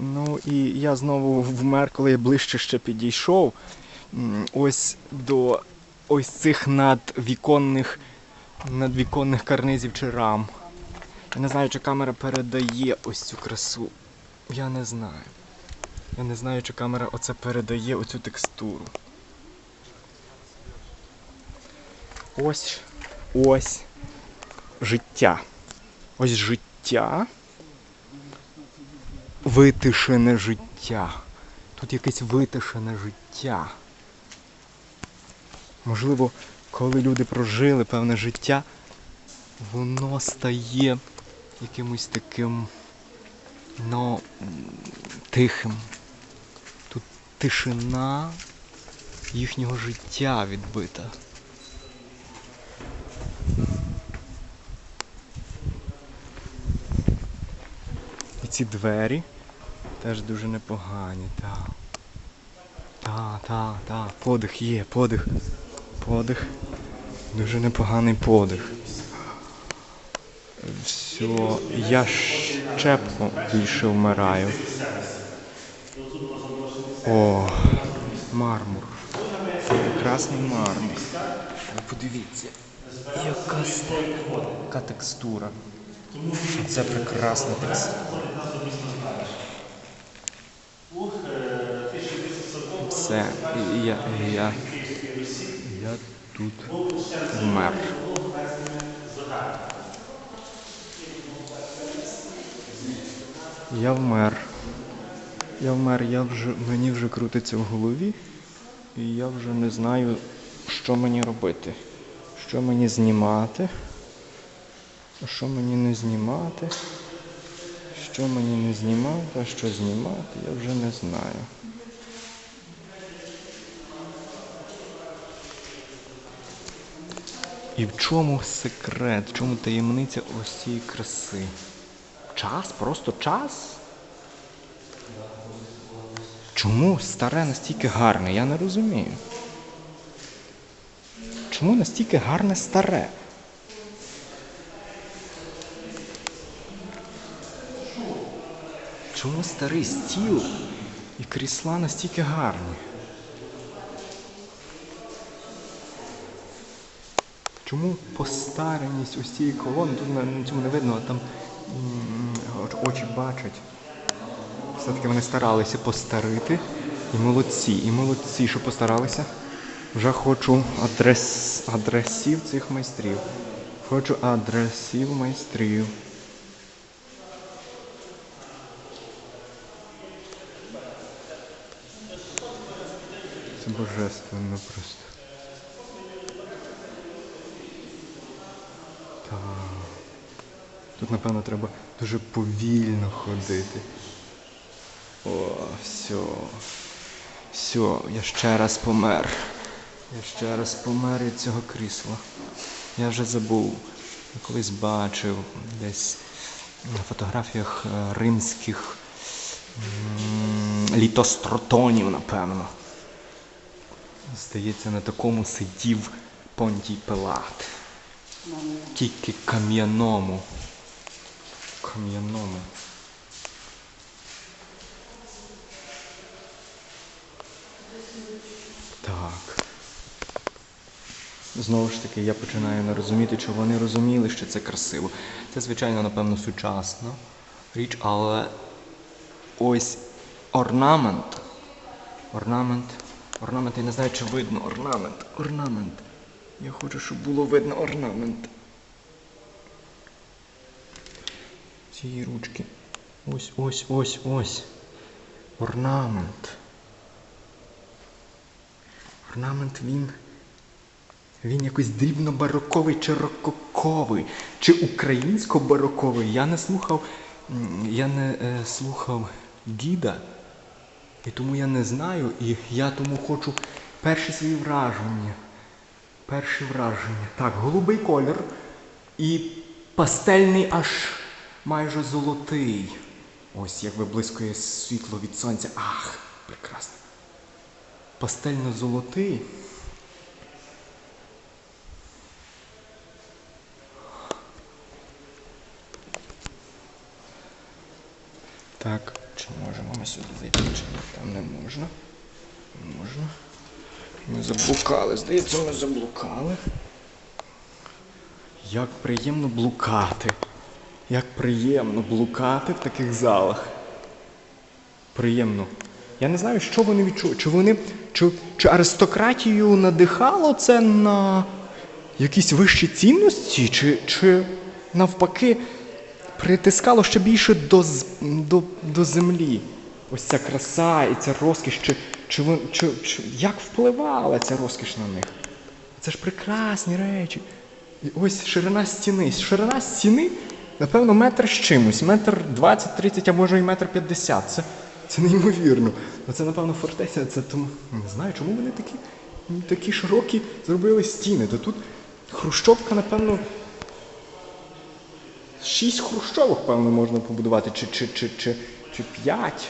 Ну і я знову вмер, коли я ближче ще підійшов. Ось до ось цих надвіконних, надвіконних карнизів чи рам. Я не знаю, чи камера передає ось цю красу. Я не знаю. Я не знаю, чи камера оце передає оцю текстуру. Ось ось життя. Ось життя. Витишене життя. Тут якесь витишене життя. Можливо, коли люди прожили певне життя, воно стає якимось таким, ну, тихим. Тут тишина їхнього життя відбита. І ці двері теж дуже непогані, так. Так, так, так, подих є, подих. Подих. Дуже непоганий подих. Все, я ще більше вмираю. О, мармур. Прекрасний мармур. Ви подивіться, яка яка текстура. Це прекрасна текстура. Все, я, я, я тут вмер. Я вмер. Я вмер, я вже, мені вже крутиться в голові, і я вже не знаю, що мені робити. Що мені знімати, що мені не знімати. Що мені не знімати, а що знімати, я вже не знаю. І в чому секрет, в чому таємниця ось цієї краси? Час? Просто час? Чому старе настільки гарне? Я не розумію. Чому настільки гарне старе? Чому старий стіл і крісла настільки гарні? Чому постареність ось цієї колони? Тут на, цьому не видно, а там очі бачать. Все-таки вони старалися постарити. І молодці, і молодці, що постаралися. Вже хочу адрес, адресів цих майстрів. Хочу адресів майстрів. Це божественно просто. Так. Тут, напевно, треба дуже повільно ходити. О, все. Все, я ще раз помер. Я ще раз помер від цього крісла. Я вже забув. Я колись бачив десь на фотографіях е, римських літостротонів, напевно. Здається, на такому сидів Понтій Пилат. Тільки кам'яному. Кам'яному. Так. Знову ж таки, я починаю не розуміти, чи вони розуміли, що це красиво. Це, звичайно, напевно, сучасна річ, але ось орнамент. Орнамент. Орнамент, я не знаю, чи видно орнамент. Орнамент. Я хочу, щоб було видно орнамент. Цієї ручки. Ось, ось, ось, ось. Орнамент. Орнамент він. Він якось дрібно-бароковий чи рококовий, чи українсько-бароковий. Я не слухав, я не е, слухав гіда, і тому я не знаю, і я тому хочу перші свої враження. Перші враження. Так, голубий колір і пастельний аж майже золотий. Ось як виблискує світло від сонця. Ах, прекрасно. Пастельно-золотий. Так. Чи можемо ми сюди зайти, чи? Там не можна. Можна. Ми заблукали, здається, ми заблукали. Як приємно блукати. Як приємно блукати в таких залах. Приємно. Я не знаю, що вони відчули. Чи вони. Чи, чи аристократію надихало це на якісь вищі цінності, чи, чи навпаки притискало ще більше до, до, до землі. Ось ця краса і ця розкіш, чи, чи, чи, чи, як впливала ця розкіш на них? Це ж прекрасні речі. І ось ширина стіни. Ширина стіни, напевно, метр з чимось, метр 20-30, а може і метр 50. Це, це неймовірно. Це, напевно, фортеця. Це тому. Не знаю, чому вони такі, такі широкі зробили стіни. То тут хрущовка, напевно, шість хрущовок, певно, можна побудувати, чи, чи, чи, чи, чи п'ять.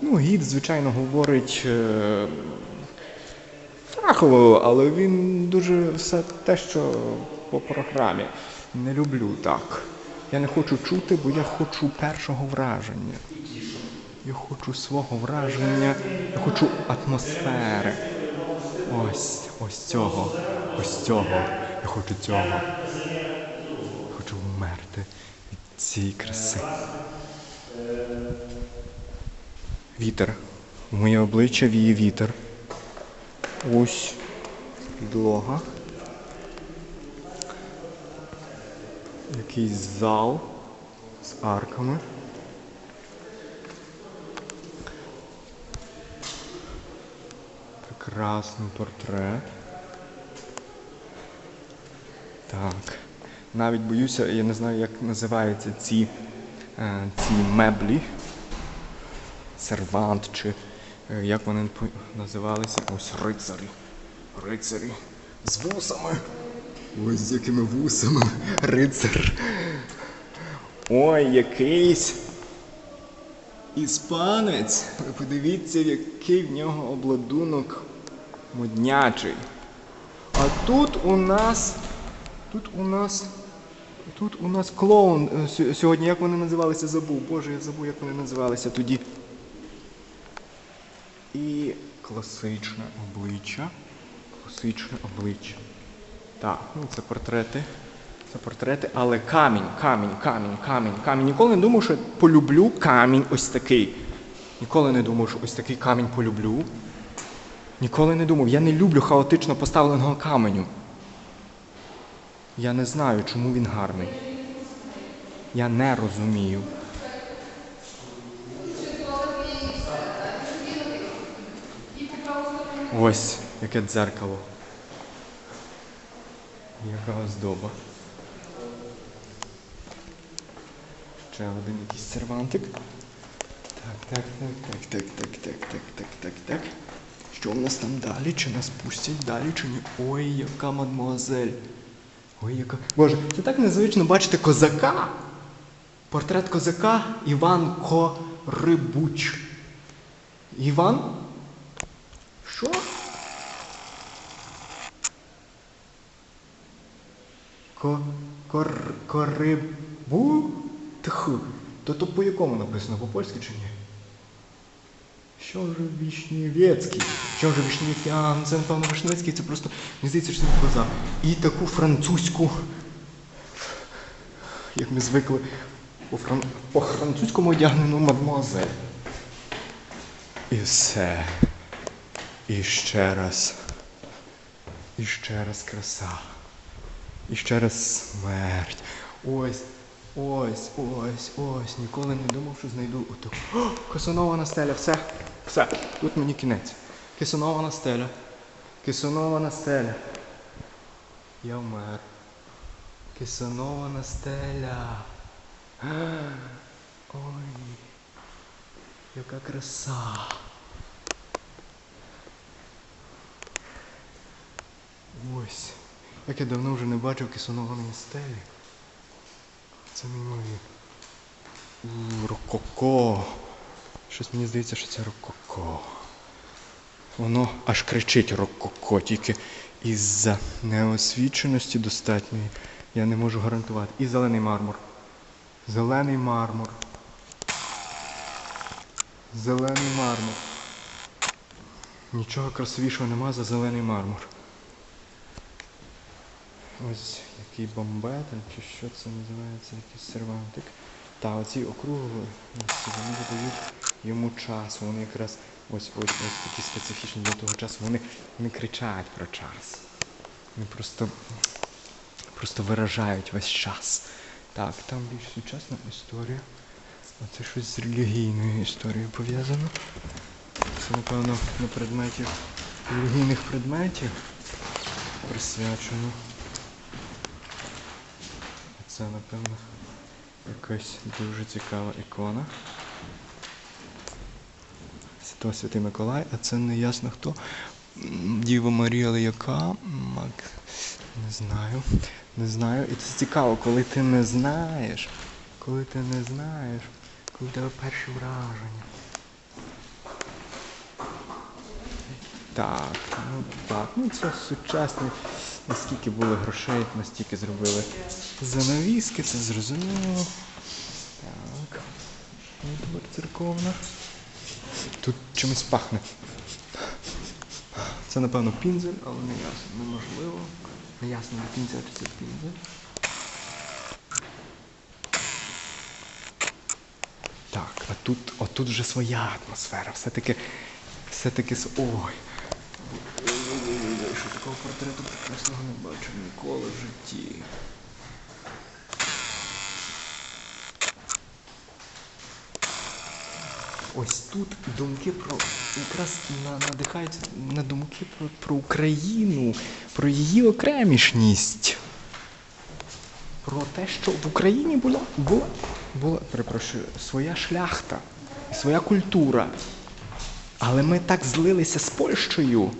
Ну, гід, звичайно, говорить е, фахово, але він дуже все те, що по програмі. Не люблю так. Я не хочу чути, бо я хочу першого враження. Я хочу свого враження, я хочу атмосфери. Ось, ось цього, ось цього. Я хочу цього. Хочу вмерти від цієї краси. Вітер. В моє обличчя віє вітер. Ось підлога. Якийсь зал з арками. Прекрасний портрет. Так. Навіть боюся, я не знаю, як називаються ці, е, ці меблі. Сервант чи е, як вони називалися? Ось рицарі. Рицарі з вусами. Ось з якими вусами. Рицар. Ой, якийсь іспанець. Подивіться, який в нього обладунок моднячий. А тут у нас. Тут у нас. Тут у нас клоун е, сьогодні, як вони називалися, забув. Боже, я забув, як вони називалися тоді. Класичне обличчя. Класичне обличчя. Так, ну це портрети. Це портрети, але камінь, камінь, камінь, камінь, камінь. Ніколи не думав, що полюблю камінь ось такий. Ніколи не думав, що ось такий камінь полюблю. Ніколи не думав. Я не люблю хаотично поставленого каменю. Я не знаю, чому він гарний. Я не розумію. Ось яке дзеркало. Яка оздоба. Ще один якийсь сервантик. Так, так, так, так, так, так, так, так, так, так, так. Що в нас там далі? Чи нас пустять далі, чи ні? Ой, яка мадмуазель. Ой, яка. Боже, це так незвично бачити козака. Портрет козака Іван Корибуч. Іван? Що? Ко, кор, корибу? Тху. То то по якому написано? По польськи чи ні? Що ж Вішнєвецький? Що ж Вішнєвецький? А, це напевно Вишневецький, це просто, мені здається, що це козак. І таку французьку, як ми звикли, по, по французькому одягнену мадмуазель. І все. І ще раз. І ще раз краса. І ще раз смерть. Ось, ось, ось, ось. Ніколи не думав, що знайду оту. О, косонована стеля, все. Все. Тут мені кінець. Кисонована стеля. Кисонована стеля. Я вмер. Кисонована стеля. Ой. Яка краса. Ось. Як я давно вже не бачив кисонованої стелі. Це неймовірно. У, Рококо. Щось мені здається, що це рококо. Воно аж кричить рококо, тільки із-за неосвіченості достатньої я не можу гарантувати. І зелений мармур. Зелений мармур. Зелений мармур. Нічого красивішого нема за зелений мармур. Ось який бомбетель, чи що це називається, якийсь сервантик. Та оці округли, вони додають йому час. Вони якраз ось ось ось такі специфічні для того часу. Вони не кричать про час. Вони просто, просто виражають весь час. Так, там більш сучасна історія. А це щось з релігійною історією пов'язано. Це, напевно, на предметі релігійних предметів присвячено. Це, напевно, якась дуже цікава ікона. Свято Святий Миколай, а це не ясно хто. Діва Марія, але яка? Мак... Не знаю. Не знаю. І це цікаво, коли ти не знаєш. Коли ти не знаєш, коли в тебе перші враження. Так, ну так, ну це сучасний. Наскільки було грошей, настільки зробили занавіски, це зрозуміло. Так. Двор церковна. Тут чимось пахне. Це, напевно, пінзель, але не ясно. Неможливо. Не ясно, до кінця, чи це пінзель. Так, а тут, отут вже своя атмосфера. Все-таки, все-таки, ой. Портрету прекрасного не бачив ніколи в житті. Ось тут думки про якраз надихаються на думки про, про Україну, про її окремішність. Про те, що в Україні була, була, була перепрошую, своя шляхта, своя культура. Але ми так злилися з Польщею,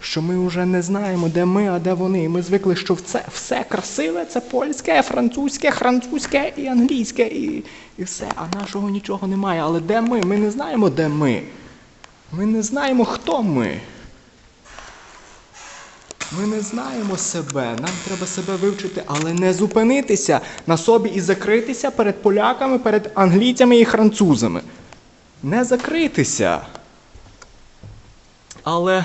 що ми вже не знаємо, де ми, а де вони. Ми звикли, що це все красиве це польське, французьке, французьке і англійське, і, і все. А нашого нічого немає. Але де ми? Ми не знаємо, де ми. Ми не знаємо, хто ми. Ми не знаємо себе. Нам треба себе вивчити, але не зупинитися на собі і закритися перед поляками, перед англійцями і французами. Не закритися. Але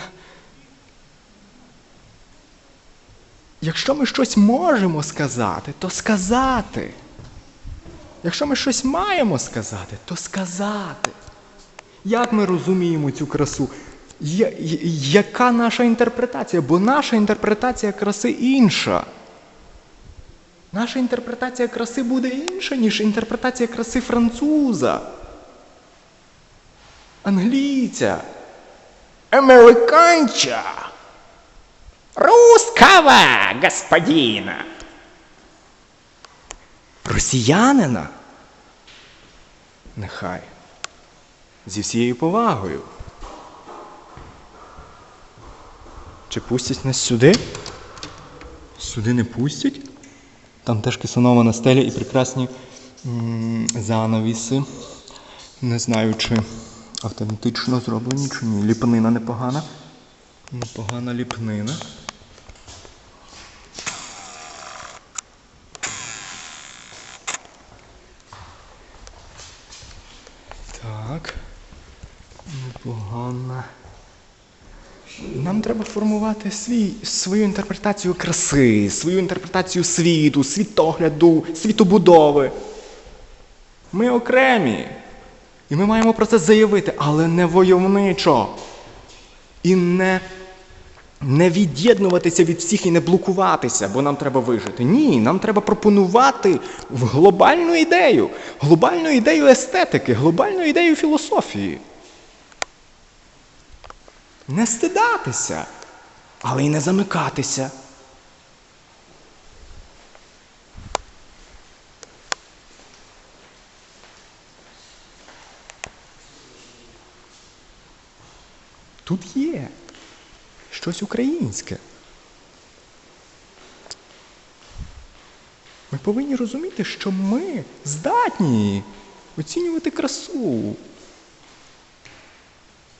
якщо ми щось можемо сказати, то сказати. Якщо ми щось маємо сказати, то сказати. Як ми розуміємо цю красу? Яка наша інтерпретація? Бо наша інтерпретація краси інша. Наша інтерпретація краси буде інша, ніж інтерпретація краси француза, англійця, американця, русского господина, росіянина. Нехай. Зі всією повагою. Чи пустять нас сюди? Сюди не пустять. Там теж кисонова стеля і прекрасні м, занавіси. Не знаю, чи автентично зроблені, чи ні. Ліпнина непогана. Непогана ліпнина. Так. Непогана. Нам треба формувати свій, свою інтерпретацію краси, свою інтерпретацію світу, світогляду, світобудови. Ми окремі. І ми маємо про це заявити, але не войовничо. І не, не від'єднуватися від всіх і не блокуватися, бо нам треба вижити. Ні, нам треба пропонувати глобальну ідею, глобальну ідею естетики, глобальну ідею філософії. Не стидатися, але й не замикатися. Тут є щось українське. Ми повинні розуміти, що ми здатні оцінювати красу.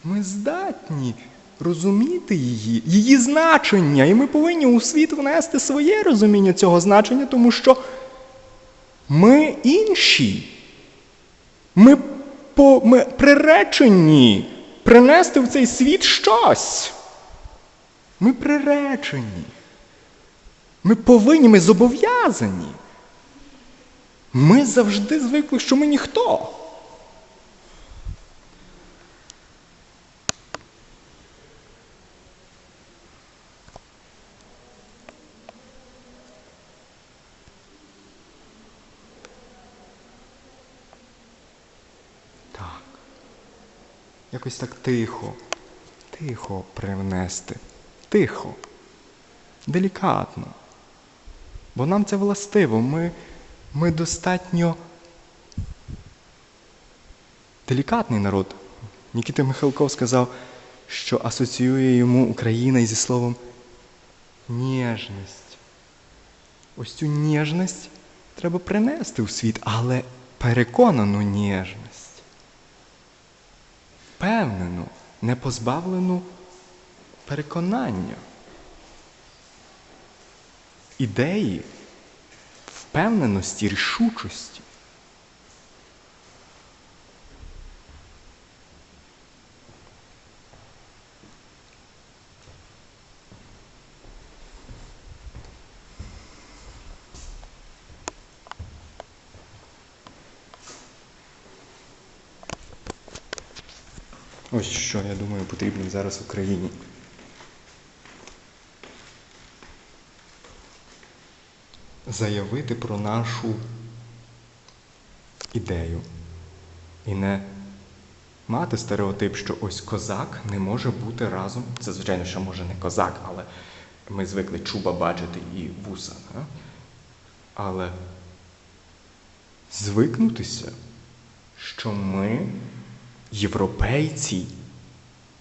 Ми здатні розуміти її, її значення, і ми повинні у світ внести своє розуміння цього значення, тому що ми інші. Ми по, ми приречені принести в цей світ щось. Ми приречені. Ми повинні, ми зобов'язані. Ми завжди звикли, що ми ніхто. Якось так тихо, тихо привнести. Тихо. Делікатно. Бо нам це властиво. Ми, ми достатньо делікатний народ. Нікіта Михалков сказав, що асоціює йому Україна зі словом ніжність. Ось цю ніжність треба принести у світ, але переконану ніжність. Впевнену, не позбавлену переконання. Ідеї, впевненості, рішучості. Ось що, я думаю, потрібно зараз Україні. Заявити про нашу ідею. І не мати стереотип, що ось козак не може бути разом. Це, звичайно, ще може не козак, але ми звикли чуба бачити і вуса. Да? Але звикнутися, що ми європейці,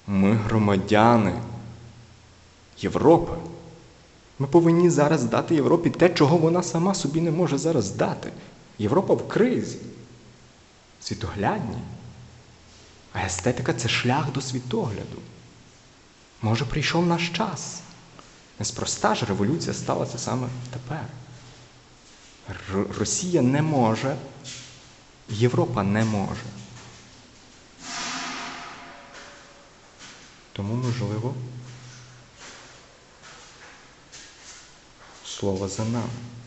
ми громадяни Європи. Ми повинні зараз дати Європі те, чого вона сама собі не може зараз дати. Європа в кризі, світоглядні. А естетика це шлях до світогляду. Може, прийшов наш час. Неспроста ж революція сталася саме тепер. Росія не може, Європа не може. Тому, можливо, слово за нами.